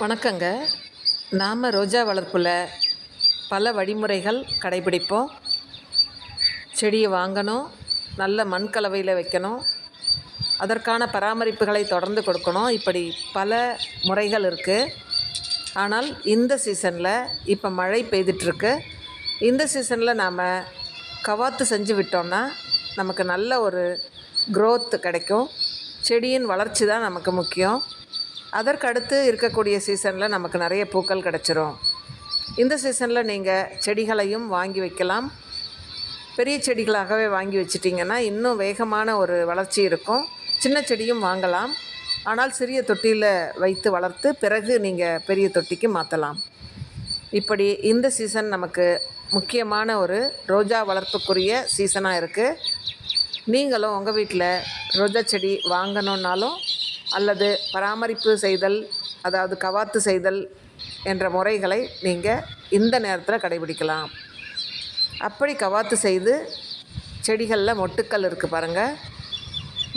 வணக்கங்க. நாம் ரோஜா வளர்ப்பில் பல வழிமுறைகள் கடைபிடிப்போம். செடியை வாங்கணும் நல்ல மண் கலவையில் வைக்கணும். அதற்கான பராமரிப்புகளை தொடர்ந்து கொடுக்கணும். இப்படி பல முறைகள் இருக்குது ஆனால் இந்த சீசனில் இப்போ மழை பெய்துட்ருக்கு. இந்த சீசனில் நாம் கவாத்து செஞ்சு விட்டோம்னா நமக்கு நல்ல ஒரு க்ரோத் கிடைக்கும். செடியின் வளர்ச்சி தான் நமக்கு முக்கியம். அதற்கு அடுத்து இருக்கக்கூடிய சீசனில் நமக்கு நிறைய பூக்கள் கிடச்சிரும். இந்த சீசனில் நீங்கள் செடிகளையும் வாங்கி வைக்கலாம். பெரிய செடிகளாகவே வாங்கி வச்சிட்டிங்கன்னா இன்னும் வேகமான ஒரு வளர்ச்சி இருக்கும். சின்ன செடியும் வாங்கலாம். ஆனால் சிறிய தொட்டியில் வைத்து வளர்த்து பிறகு நீங்கள் பெரிய தொட்டிக்கு மாற்றலாம் இப்படி இந்த சீசன் நமக்கு முக்கியமான ஒரு ரோஜா வளர்ப்புக்குரிய சீசனாக இருக்குது நீங்களும் உங்கள் வீட்டில் ரோஜா செடி வாங்கணுன்னாலும் அல்லது பராமரிப்பு செய்தல் அதாவது கவாத்து செய்தல் என்ற முறைகளை நீங்கள் இந்த நேரத்தில் கடைபிடிக்கலாம். அப்படி கவாத்து செய்து செடிகளில் மொட்டுக்கள் இருக்குது பாருங்கள்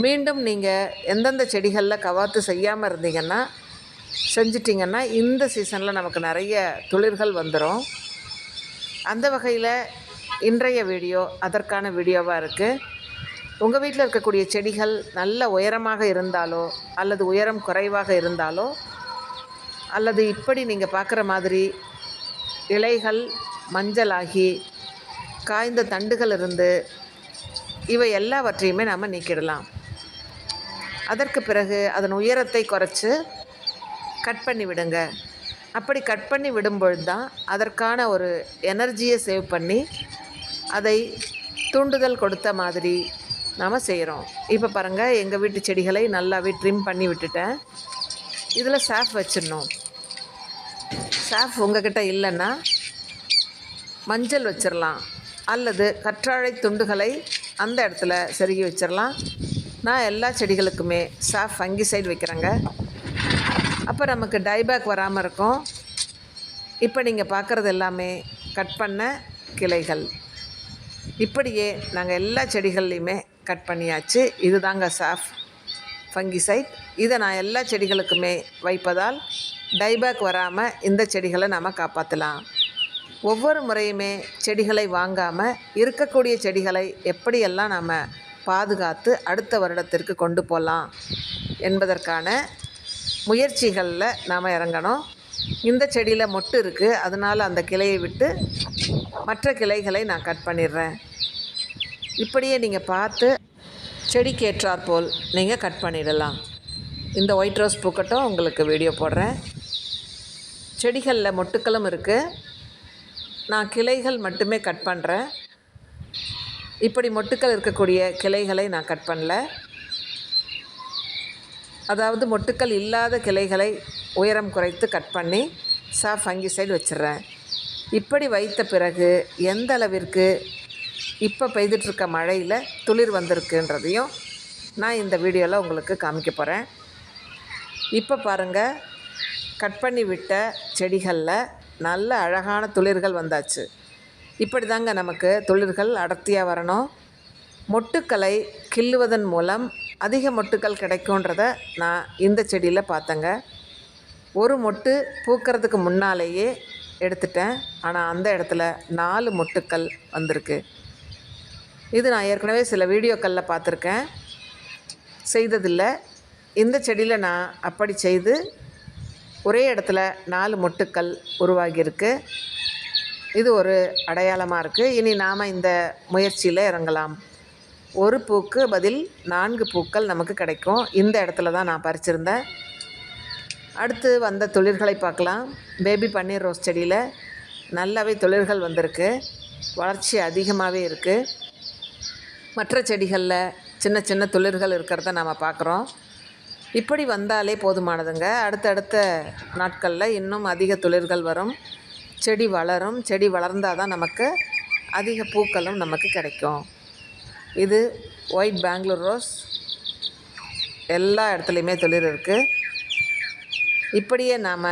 மீண்டும் நீங்கள் எந்தெந்த செடிகளில் கவாத்து செய்யாமல் இருந்தீங்கன்னா செஞ்சிட்டிங்கன்னா இந்த சீசனில் நமக்கு நிறைய துளிர்கள் வந்துடும் அந்த வகையில் இன்றைய வீடியோ அதற்கான வீடியோவாக இருக்குது உங்கள் வீட்டில் இருக்கக்கூடிய செடிகள் நல்ல உயரமாக இருந்தாலோ அல்லது உயரம் குறைவாக இருந்தாலோ அல்லது இப்படி நீங்கள் பார்க்குற மாதிரி இலைகள் மஞ்சளாகி காய்ந்த தண்டுகள் இருந்து இவை எல்லாவற்றையுமே நாம் நீக்கிடலாம். அதற்கு பிறகு அதன் உயரத்தை குறைச்சி கட் பண்ணி விடுங்க. அப்படி கட் பண்ணி விடும்பொழுது தான் அதற்கான ஒரு எனர்ஜியை சேவ் பண்ணி அதை தூண்டுதல் கொடுத்த மாதிரி நாம் செய்கிறோம் இப்போ பாருங்கள் எங்கள் வீட்டு செடிகளை நல்லாவே ட்ரிம் பண்ணி விட்டுட்டேன். இதில் சாஃப் வச்சிடணும். சாஃப் உங்ககிட்ட இல்லைன்னா மஞ்சள் வச்சிடலாம். அல்லது கற்றாழை துண்டுகளை அந்த இடத்துல செருகி வச்சிடலாம். நான் எல்லா செடிகளுக்குமே சாஃப் ஃபங்கிசைடு வைக்கிறேங்க. அப்போ நமக்கு டைபேக் வராமல் இருக்கும். இப்போ நீங்கள் பார்க்குறது எல்லாமே கட் பண்ண கிளைகள். இப்படியே நாங்கள் எல்லா செடிகள்லையுமே கட் பண்ணியாச்சு. இதுதாங்க சாஃப் ஃபங்கிசைட். இதை நான் எல்லா செடிகளுக்குமே வைப்பதால் டைபேக் வராமல் இந்த செடிகளை நாம் காப்பாற்றலாம் ஒவ்வொரு முறையுமே செடிகளை வாங்காமல் இருக்கக்கூடிய செடிகளை எப்படியெல்லாம் நாம் பாதுகாத்து அடுத்த வருடத்திற்கு கொண்டு போகலாம் என்பதற்கான முயற்சிகளில் நாம் இறங்கணும். இந்த செடியில் மொட்டு இருக்குது அதனால் அந்த கிளையை விட்டு மற்ற கிளைகளை நான் கட் பண்ணிடுறேன். இப்படியே நீங்கள் பார்த்து செடிக்கு ஏற்றாற்போல் நீங்கள் கட் பண்ணிடலாம். இந்த ஒயிட் ரோஸ் பூக்கட்டும் உங்களுக்கு வீடியோ போடுறேன். செடிகளில் மொட்டுக்களும் இருக்குது நான் கிளைகள் மட்டுமே கட் பண்ணுறேன் இப்படி மொட்டுக்கள் இருக்கக்கூடிய கிளைகளை நான் கட் பண்ணல. அதாவது மொட்டுக்கள் இல்லாத கிளைகளை உயரம் குறைத்து கட் பண்ணி சாஃப் ஃபங்கிசைடு வச்சிடுறேன். இப்படி வைத்த பிறகு எந்த அளவிற்கு இப்போ பெய்துட்ருக்க மழையில் துளிர் வந்திருக்குன்றதையும் நான் இந்த வீடியோவில் உங்களுக்கு காமிக்க போகிறேன் இப்போ பாருங்கள் கட் பண்ணி விட்ட செடிகளில் நல்ல அழகான துளிர்கள் வந்தாச்சு. இப்படி தாங்க நமக்கு துளிர்கள் அடர்த்தியாக வரணும். மொட்டுக்களை கிள்ளுவதன் மூலம் அதிக மொட்டுக்கள் கிடைக்குன்றத நான் இந்த செடியில் பார்த்தேங்க. ஒரு மொட்டு பூக்கிறதுக்கு முன்னாலேயே எடுத்துட்டேன். ஆனால் அந்த இடத்துல நாலு மொட்டுக்கள் வந்திருக்கு. இது நான் ஏற்கனவே சில வீடியோக்களில் பார்த்துருக்கேன். செய்ததில்லை. இந்த செடியில் நான் அப்படி செய்து ஒரே இடத்துல நாலு மொட்டுக்கள் உருவாகியிருக்கு. இது ஒரு அடையாளமாக இருக்குது இனி நாம் இந்த முயற்சியில் இறங்கலாம். ஒரு பூக்கு பதில் நான்கு பூக்கள் நமக்கு கிடைக்கும். இந்த இடத்துல தான் நான் பறிச்சிருந்தேன். அடுத்து வந்த தொழில்களை பார்க்கலாம். பேபி பன்னீர் ரோஸ் செடியில் நல்லாவே தொழில்கள் வந்திருக்கு. வளர்ச்சி அதிகமாகவே இருக்குது மற்ற செடிகளில் சின்ன சின்ன துளிர்கள் இருக்கிறத நாம் பார்க்குறோம் இப்படி வந்தாலே போதுமானதுங்க. அடுத்தடுத்த நாட்களில் இன்னும் அதிக துளிர்கள் வரும். செடி வளரும். செடி வளர்ந்தால் தான் நமக்கு அதிக பூக்களும் நமக்கு கிடைக்கும். இது ஒயிட் பெங்களூர் ரோஸ். எல்லா இடத்துலையுமே துளிர் இருக்குது இப்படியே நாம்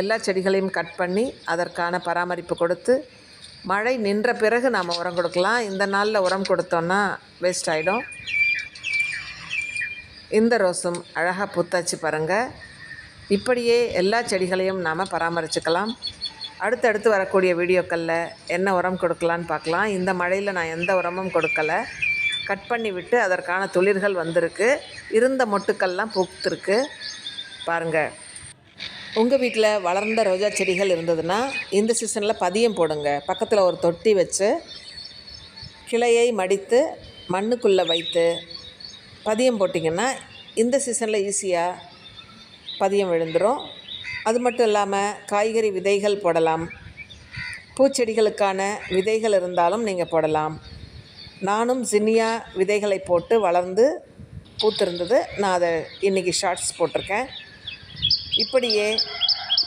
எல்லா செடிகளையும் கட் பண்ணி அதற்கான பராமரிப்பு கொடுத்து மழை நின்ற பிறகு நாம் உரம் கொடுக்கலாம். இந்த நாளில் உரம் கொடுத்தோன்னா வேஸ்ட் ஆகிடும் இந்த ரோஸும் அழகாக பூத்தாச்சு பாருங்கள் இப்படியே எல்லா செடிகளையும் நாம் பராமரிச்சுக்கலாம். அடுத்தடுத்து வரக்கூடிய வீடியோக்களில் என்ன உரம் கொடுக்கலான்னு பார்க்கலாம். இந்த மழையில் நான் எந்த உரமும் கொடுக்கலை. கட் பண்ணி விட்டு அதற்கான துளிர்கள் வந்திருக்கு. இருந்த மொட்டுக்கள்லாம் பூத்துருக்கு. பாருங்கள் உங்கள் வீட்டில் வளர்ந்த ரோஜா செடிகள் இருந்ததுன்னா இந்த சீசனில் பதியம் போடுங்க. பக்கத்தில் ஒரு தொட்டி வச்சு கிளையை மடித்து மண்ணுக்குள்ளே வைத்து பதியம் போட்டிங்கன்னா இந்த சீசனில் ஈஸியாக பதியம் விழுந்துடும் அது மட்டும் இல்லாமல் காய்கறி விதைகள் போடலாம். பூச்செடிகளுக்கான விதைகள் இருந்தாலும் நீங்கள் போடலாம். நானும் ஜின்னியா விதைகளை போட்டு வளர்ந்து பூத்திருந்தது. நான் அதை இன்றைக்கி ஷார்ட்ஸ் போட்டிருக்கேன். இப்படியே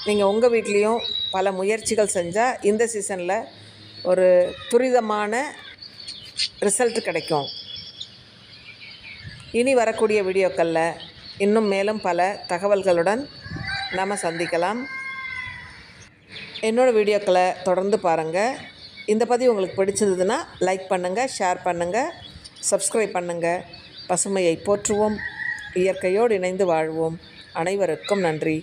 நீங்கள் உங்கள் வீட்லேயும் பல முயற்சிகள் செஞ்சால் இந்த சீசனில் ஒரு துரிதமான ரிசல்ட் கிடைக்கும். இனி வரக்கூடிய வீடியோக்களில் இன்னும் மேலும் பல தகவல்களுடன் நாம் சந்திக்கலாம். என்னோடய வீடியோக்களை தொடர்ந்து பாருங்கள் இந்த பதிவு உங்களுக்கு பிடிச்சிருந்ததுன்னா லைக் பண்ணுங்கள் ஷேர் பண்ணுங்கள் சப்ஸ்கிரைப் பண்ணுங்கள் பசுமையை போற்றுவோம் இயற்கையோடு இணைந்து வாழ்வோம். அனைவருக்கும் நன்றி.